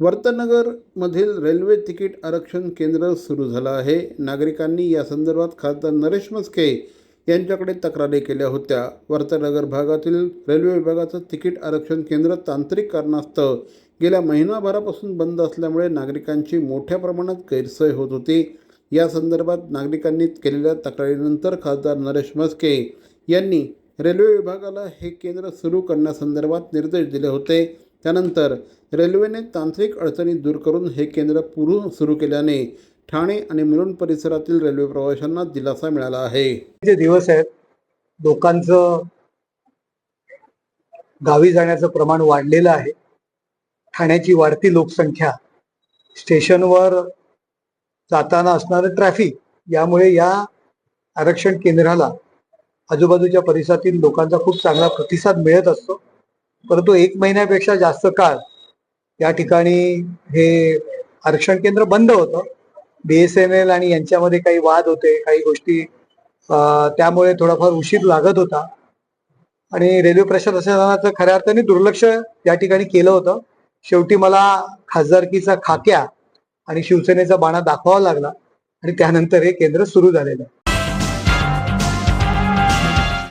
वर्तनगरमधील railway ticket आरक्षण केंद्र सुरू झालं आहे. नागरिकांनी या संदर्भात खासदार नरेश मस्के यांच्याकडे तक्रारी केल्या होत्या. वर्तनगर भागातील रेल्वे विभागाचं तिकीट आरक्षण केंद्र तांत्रिक कारणास्तव गेल्या महिनाभरापासून बंद असल्यामुळे नागरिकांची मोठ्या प्रमाणात गैरसोय होत होती. या संदर्भात नागरिकांनी केलेल्या तक्रारीनंतर खासदार नरेश मस्के यांनी रेल्वे विभागाला हे केंद्र सुरू करण्यासंदर्भात निर्देश दिले होते. त्यानंतर रेल्वेने तांत्रिक अडचणी दूर करून हे केंद्र पुरू सुरू केल्याने ठाणे आणि मुलुंड परिसरातील रेल्वे प्रवाशांना दिलासा मिळाला आहे. जे दिवस आहेत लोकांचं गावी जाण्याचं प्रमाण वाढलेलं आहे. ठाण्याची वाढती लोकसंख्या स्टेशनवर जाताना असणारं ट्रॅफिक यामुळे या आरक्षण केंद्राला आजूबाजूच्या परिसरातील लोकांचा खूप चांगला प्रतिसाद मिळत असतो. परंतु एक महिन्यापेक्षा जास्त काळ या ठिकाणी हे आरक्षण केंद्र बंद होतं. बीएसएनएल आणि यांच्यामध्ये काही वाद होते काही गोष्टी त्यामुळे थोडाफार उशीर लागत होता. आणि रेल्वे प्रशासनाचं खऱ्या अर्थाने दुर्लक्ष या ठिकाणी केलं होतं. शेवटी मला खासदारकीचा खाक्या आणि शिवसेनेचा बाणा दाखवावा लागला आणि त्यानंतर हे केंद्र सुरू झालेलं. आहे